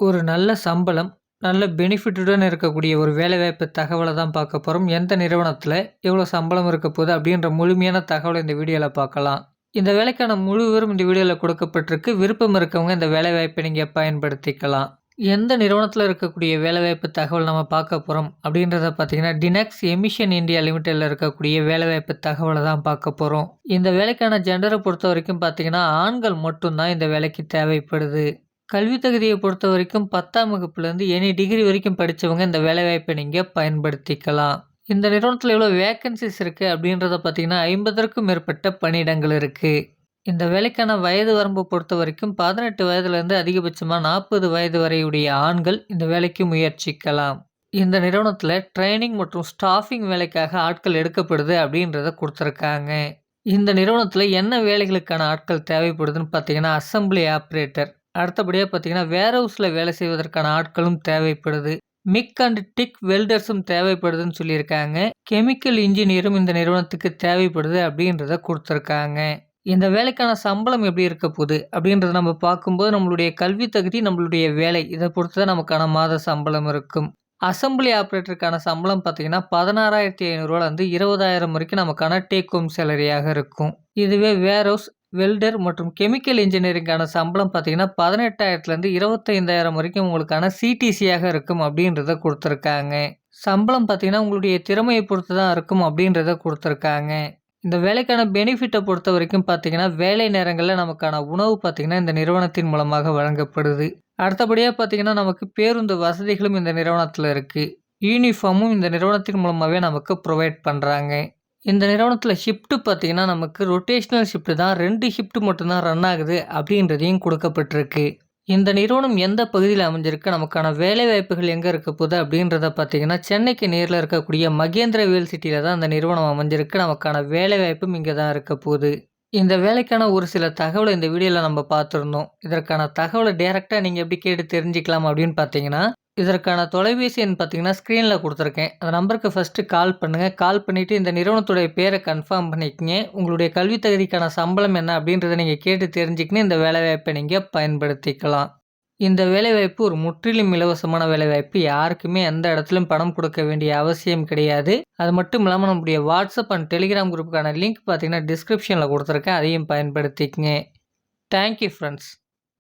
ஒரு நல்ல சம்பளம், நல்ல பெனிஃபிட்டுடன் இருக்கக்கூடிய ஒரு வேலைவாய்ப்பு தகவல தான் பார்க்க போறோம். எந்த நிறுவனத்தில எவ்வளோ சம்பளம் இருக்க போகுது அப்படின்ற முழுமையான தகவல இந்த வீடியோல பார்க்கலாம். இந்த வேலைக்கான முழு விவரம் இந்த வீடியோல கொடுக்கப்பட்டிருக்கு. விருப்பம் இருக்கவங்க இந்த வேலைவாய்ப்பை நீங்க பயன்படுத்திக்கலாம். எந்த நிறுவனத்தில இருக்கக்கூடிய வேலைவாய்ப்பு தகவல் நம்ம பார்க்க போறோம் அப்படின்றத பார்த்தீங்கன்னா, டினக்ஸ் எமிஷன் இந்தியா லிமிடெட்ல இருக்கக்கூடிய வேலைவாய்ப்பு தகவல தான் பார்க்க போறோம். இந்த வேலைக்கான ஜெண்டர பொறுத்தவரைக்கும் பார்த்தீங்கன்னா, ஆண்கள் மட்டும் தான் இந்த வேலைக்கு தேவைப்படுது. கல்வி தகுதியை பொறுத்த வரைக்கும் பத்தாம் வகுப்புலேருந்து எனி டிகிரி வரைக்கும் படித்தவங்க இந்த வேலைவாய்ப்பை நீங்கள் பயன்படுத்திக்கலாம். இந்த நிறுவனத்தில் எவ்வளோ வேக்கன்சிஸ் இருக்குது அப்படின்றத பார்த்தீங்கன்னா, 50ற்கும் மேற்பட்ட பணியிடங்கள் இருக்குது இந்த வேலைக்கான வயது வரம்பு பொறுத்த வரைக்கும் பதினெட்டு வயதுலேருந்து அதிகபட்சமாக நாற்பது வயது வரையுடைய ஆண்கள் இந்த வேலைக்கு முயற்சிக்கலாம். இந்த நிறுவனத்தில் ட்ரைனிங் மற்றும் ஸ்டாஃபிங் வேலைக்காக ஆட்கள் எடுக்கப்படுது அப்படின்றத கொடுத்துருக்காங்க இந்த நிறுவனத்தில் என்ன வேலைகளுக்கான ஆட்கள் தேவைப்படுதுன்னு பார்த்தீங்கன்னா, அசெம்பிளி ஆப்ரேட்டர் அடுத்தபடியாக பார்த்தீங்கன்னா, வேர்ஹவுஸ்ல வேலை செய்வதற்கான ஆட்களும் தேவைப்படுது. மிக் அண்ட் டிக் வெல்டர்ஸும் தேவைப்படுதுன்னு சொல்லியிருக்காங்க. கெமிக்கல் இன்ஜினியரும் இந்த நிறுவனத்துக்கு தேவைப்படுது அப்படின்றத கொடுத்துருக்காங்க இந்த வேலைக்கான சம்பளம் எப்படி இருக்க போகுது அப்படின்றத நம்ம பார்க்கும்போது, நம்மளுடைய கல்வி தகுதி, நம்மளுடைய வேலை இதை பொறுத்து தான் நமக்கான மாத சம்பளம் இருக்கும். அசெம்பிளி ஆப்ரேட்டருக்கான சம்பளம் பார்த்தீங்கன்னா, 16,500லேருந்து 20,000 வரைக்கும் நமக்கான டேக் ஹோம் சேலரியாக இருக்கும். இதுவே வேர்ஹவுஸ், வெல்டர் மற்றும் கெமிக்கல் இன்ஜினியரிங்கான சம்பளம் பார்த்தீங்கன்னா, 18,000லேருந்து 25,000 வரைக்கும் உங்களுக்கான சிடிசியாக இருக்கும் அப்படின்றத கொடுத்துருக்காங்க. சம்பளம் பார்த்தீங்கன்னா, உங்களுடைய திறமையை பொறுத்து தான் இருக்கும் அப்படின்றத கொடுத்துருக்காங்க. இந்த வேலைக்கான பெனிஃபிட்டை பொறுத்த வரைக்கும் பார்த்தீங்கன்னா, வேலை நேரங்களில் நமக்கான உணவு பார்த்தீங்கன்னா, இந்த நிறுவனத்தின் மூலமாக வழங்கப்படுது. அடுத்தபடியாக பார்த்தீங்கன்னா, நமக்கு பேருந்து வசதிகளும் இந்த நிறுவனத்தில் இருக்குது. யூனிஃபார்மும் இந்த நிறுவனத்தின் மூலமாகவே நமக்கு ப்ரொவைட் பண்ணுறாங்க இந்த நிறுவனத்தில் ஷிஃப்ட்டு பார்த்தீங்கன்னா, நமக்கு ரொட்டேஷ்னல் ஷிஃப்ட்டு தான் ரெண்டு ஷிஃப்ட்டு மட்டும் தான் ரன் ஆகுது அப்படின்றதையும் கொடுக்கப்பட்டிருக்கு இந்த நிறுவனம் எந்த பகுதியில் அமைஞ்சிருக்கு, நமக்கான வேலைவாய்ப்புகள் எங்கே இருக்க போகுது அப்படின்றத பார்த்தீங்கன்னா, சென்னைக்கு நேரில் இருக்கக்கூடிய மகேந்திரவேல் சிட்டியில் தான் இந்த நிறுவனம் அமைஞ்சிருக்கு. நமக்கான வேலைவாய்ப்பும் இங்கே தான் இருக்க போகுது. இந்த வேலைக்கான ஒரு சில தகவலை இந்த வீடியோவில் நம்ம பார்த்துருந்தோம் இதற்கான தகவலை டேரெக்டாக நீங்கள் எப்படி கேட்டு தெரிஞ்சுக்கலாம் அப்படின்னு பார்த்தீங்கன்னா, இதற்கான தொலைபேசி எண் பார்த்தீங்கன்னா, ஸ்க்ரீனில் கொடுத்துருக்கேன் அந்த நம்பருக்கு ஃபர்ஸ்ட்டு கால் பண்ணுங்கள் கால் பண்ணிவிட்டு இந்த நிறுவனத்துடைய பேரை கன்ஃபார்ம் பண்ணிக்கங்க. உங்களுடைய கல்வித் தகுதிக்கான சம்பளம் என்ன அப்படின்றத நீங்கள் கேட்டு தெரிஞ்சுக்கின்னு இந்த வேலைவாய்ப்பை நீங்கள் பயன்படுத்திக்கலாம். இந்த வேலைவாய்ப்பு ஒரு முற்றிலும் இலவசமான வேலைவாய்ப்பு. யாருக்குமே எந்த இடத்துலையும் பணம் கொடுக்க வேண்டிய அவசியம் கிடையாது. அது மட்டும் இல்லாமல் நம்முடைய வாட்ஸ்அப் அண்ட் டெலிகிராம் குரூப்புக்கான லிங்க் பார்த்தீங்கன்னா, டிஸ்கிரிப்ஷனில் கொடுத்துருக்கேன் அதையும் பயன்படுத்திக்கங்க. Thank you